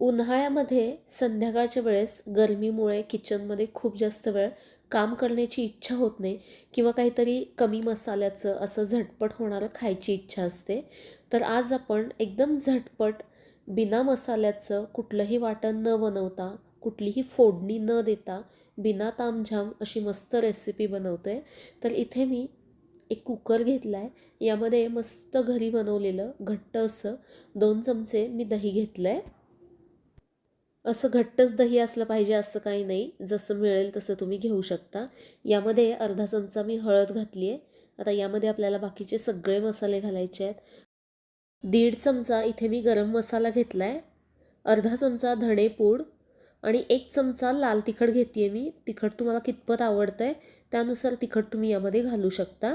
उन्हाळ्यामध्ये संध्याकाळच्या वेळेस गरमीमुळे किचनमध्ये खूप जास्त वेळ काम करण्याची इच्छा होत नाही किंवा काहीतरी कमी मसाल्याचं असं झटपट होणारं खायची इच्छा असते. तर आज आपण एकदम झटपट बिना मसाल्याचं कुठलंही वाटण न बनवता कुठलीही फोडणी न देता बिना तामझाम अशी मस्त रेसिपी बनवतो आहे तर इथे मी एक कुकर घेतला आहे यामध्ये मस्त घरी बनवलेलं घट्ट असं दोन चमचे मी दही घेतलं आहे असं घट्टच दही असलं पाहिजे असं काही नाही. जसं मिळेल तसं तुम्ही घेऊ शकता. यामध्ये अर्धा चमचा मी हळद घातली आहे. आता यामध्ये आपल्याला बाकीचे सगळे मसाले घालायचे आहेत. दीड चमचा इथे मी गरम मसाला घेतला आहे अर्धा चमचा धणेपूड आणि एक चमचा लाल तिखट घेते आहे मी. तिखट तुम्हाला कितपत आवडतं आहे त्यानुसार तिखट तुम्ही यामध्ये घालू शकता.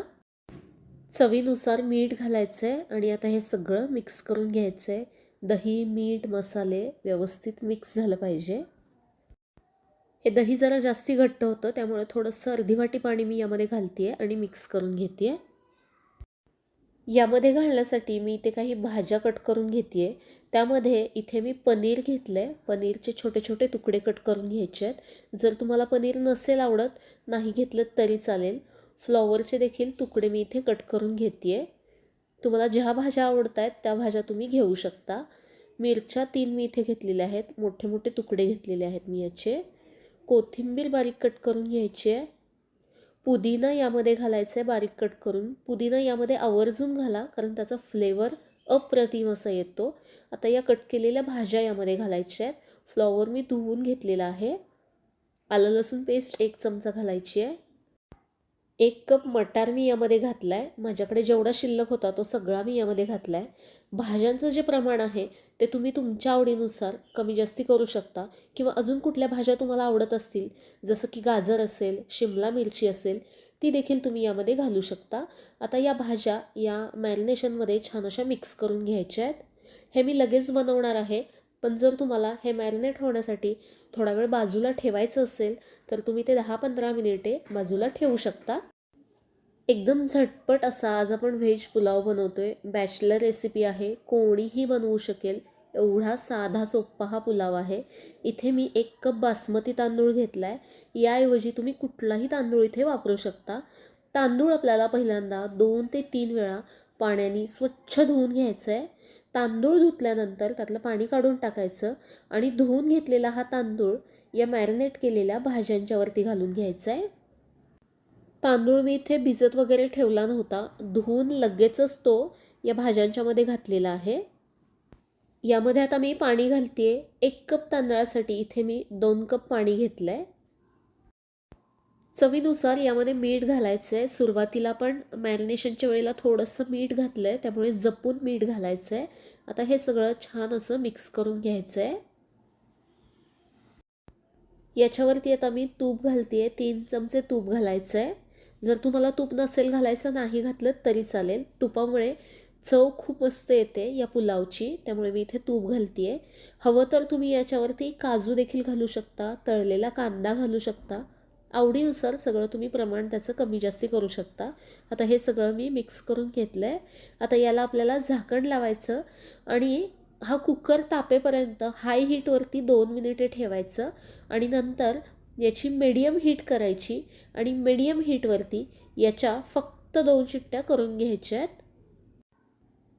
चवीनुसार मीठ घालायचं आहे आणि आता हे सगळं मिक्स करून घ्यायचं आहे दही मीठ मसाले व्यवस्थित मिक्स झालं पाहिजे. हे दही जरा जास्ती घट्ट होतं त्यामुळे थोडंसं अर्धी वाटी पाणी मी यामध्ये घालते आहे आणि मिक्स करून घेते आहे यामध्ये घालण्यासाठी मी इथे काही भाज्या कट करून घेते आहे त्यामध्ये इथे मी पनीर घेतलं आहे पनीरचे छोटे छोटे तुकडे कट करून घ्यायचे आहेत. जर तुम्हाला पनीर नसेल आवडत नाही घेतलं तरी चालेल. फ्लॉवरचे देखील तुकडे मी इथे कट करून घेते आहे तुम्हाला ज्या भाज्या आवडत आहेत त्या भाज्या तुम्ही घेऊ शकता. मिरच्या तीन मी इथे घेतलेल्या आहेत. मोठे मोठे तुकडे घेतलेले आहेत मी याचे. कोथिंबीर बारीक कट करून घ्यायची आहे. पुदिना यामध्ये घालायचं आहे बारीक कट करून. पुदिना यामध्ये आवर्जून घाला कारण त्याचा फ्लेवर अप्रतिम असा येतो. आता या कट केलेल्या भाज्या यामध्ये घालायच्या आहेत. फ्लॉवर मी धुवून घेतलेला आहे. आलं लसूण पेस्ट एक चमचा घालायची आहे. एक कप मटार मी यामध्ये घातला आहे माझ्याकडे जेवढा शिल्लक होता तो सगळा मी यामध्ये घातला आहे भाज्यांचं जे प्रमाण आहे ते तुम्ही तुमच्या आवडीनुसार कमी जास्ती करू शकता किंवा अजून कुठल्या भाज्या तुम्हाला आवडत असतील जसं की गाजर असेल शिमला मिरची असेल ती देखील तुम्ही यामध्ये घालू शकता. आता या भाज्या या मॅरिनेशनमध्ये छान अशा मिक्स करून घ्यायच्या आहेत. हे मी लगेच बनवणार आहे. पण जर तुम्हाला हे मॅरिनेट होण्यासाठी थोडा वेळ बाजूला ठेवायचं असेल तर तुम्ही ते दहा पंधरा मिनिटे बाजूला ठेवू शकता. एकदम झटपट असा आज आपण व्हेज पुलाव बनवतो आहे बॅचलर रेसिपी आहे. कोणीही बनवू शकेल. एवढा साधा सोप्पा हा पुलाव आहे. इथे मी एक कप बासमती तांदूळ घेतला आहे याऐवजी तुम्ही कुठलाही तांदूळ इथे वापरू शकता. तांदूळ आपल्याला पहिल्यांदा दोन ते तीन वेळा पाण्याने स्वच्छ धुवून घ्यायचं आहे तांदूळ धुतल्यानंतर त्यातलं पाणी काढून टाकायचं आणि धुवून घेतलेला हा तांदूळ या मॅरिनेट केलेल्या भाज्यांच्यावरती घालून घ्यायचा आहे तांदूळ मी इथे भिजत वगैरे ठेवला नव्हता. धुवून लगेचच तो या भाज्यांच्यामध्ये घातलेला आहे. यामध्ये आता मी पाणी घालते एक कप तांदळासाठी इथे मी दोन कप पाणी घेतलं आहे चवीनुसार यामध्ये मीठ घालायचं आहे सुरुवातीला पण मॅरिनेशनच्या वेळेला थोडंसं मीठ घातलं आहे त्यामुळे जपून मीठ घालायचं आहे आता हे सगळं छान असं मिक्स करून घ्यायचं आहे याच्यावरती आता मी तूप घालते आहे तीन चमचे तूप घालायचं आहे जर तुम्हाला तूप नसेल घालायचं नाही घातलं तरी चालेल. तुपामुळे चव खूप मस्त येते या पुलावची. त्यामुळे मी इथे तूप घालते आहे हवं तर तुम्ही याच्यावरती काजू देखील घालू शकता. तळलेला कांदा घालू शकता. आवडीनुसार सगळं तुम्ही प्रमाण त्याचं कमी जास्ती करू शकता. आता हे सगळं मी मिक्स करून घेतलं आहे आता याला आपल्याला झाकण लावायचं आणि हा कुकर तापेपर्यंत हाय हीटवरती दोन मिनिटे ठेवायचं आणि नंतर याची मीडियम हीट करायची आणि मीडियम हीटवरती याच्या फक्त दोन शिट्ट्या करून घ्यायच्या आहेत.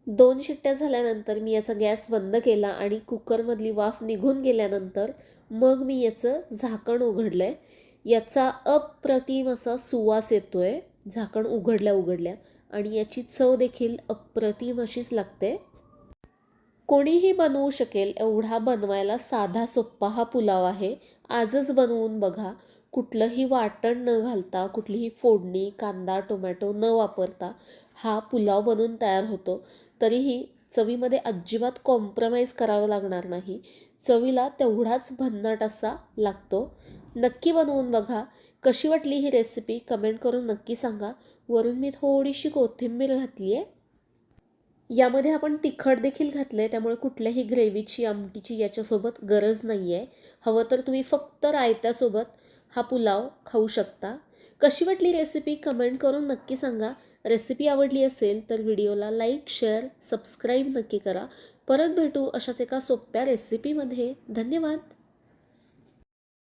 दोन शिट्ट्या झाल्यानंतर मी याचा गॅस बंद केला आणि कुकरमधली वाफ निघून गेल्यानंतर मग मी याचं झाकण उघडलं आहे याचा अप्रतिम असा सुवास येतो आहे झाकण उघडल्या उघडल्या आणि याची चव देखील अप्रतिम अशीच लागते. कोणीही बनवू शकेल एवढा बनवायला साधा सोप्पा हा पुलाव आहे. आजच बनवून बघा. कुठलंही वाटण न घालता कुठलीही फोडणी कांदा टोमॅटो न वापरता हा पुलाव बनवून तयार होतो. तरीही चवीमध्ये अजिबात कॉम्प्रमाइज करावं लागणार नाही. चवीला तेवढाच भन्नाट असा लागतो. नक्की बनवून बघा. कशी वाटली ही रेसिपी कमेंट करून नक्की सांगा. वरून मी थोडीशी कोथिंबीर घातली आहे. यामध्ये आपण तिखट देखील घातलं आहे त्यामुळे कुठल्याही ग्रेव्हीची आमटीची याच्यासोबत गरज नाही आहे हवं तर तुम्ही फक्त रायत्यासोबत हा पुलाव खाऊ शकता. कशी वाटली रेसिपी कमेंट करून नक्की सांगा. रेसिपी आवडली असेल तर व्हिडिओला लाईक शेअर सबस्क्राईब नक्की करा. परत भेटू अशाच एका सोप्या रेसिपीमध्ये धन्यवाद.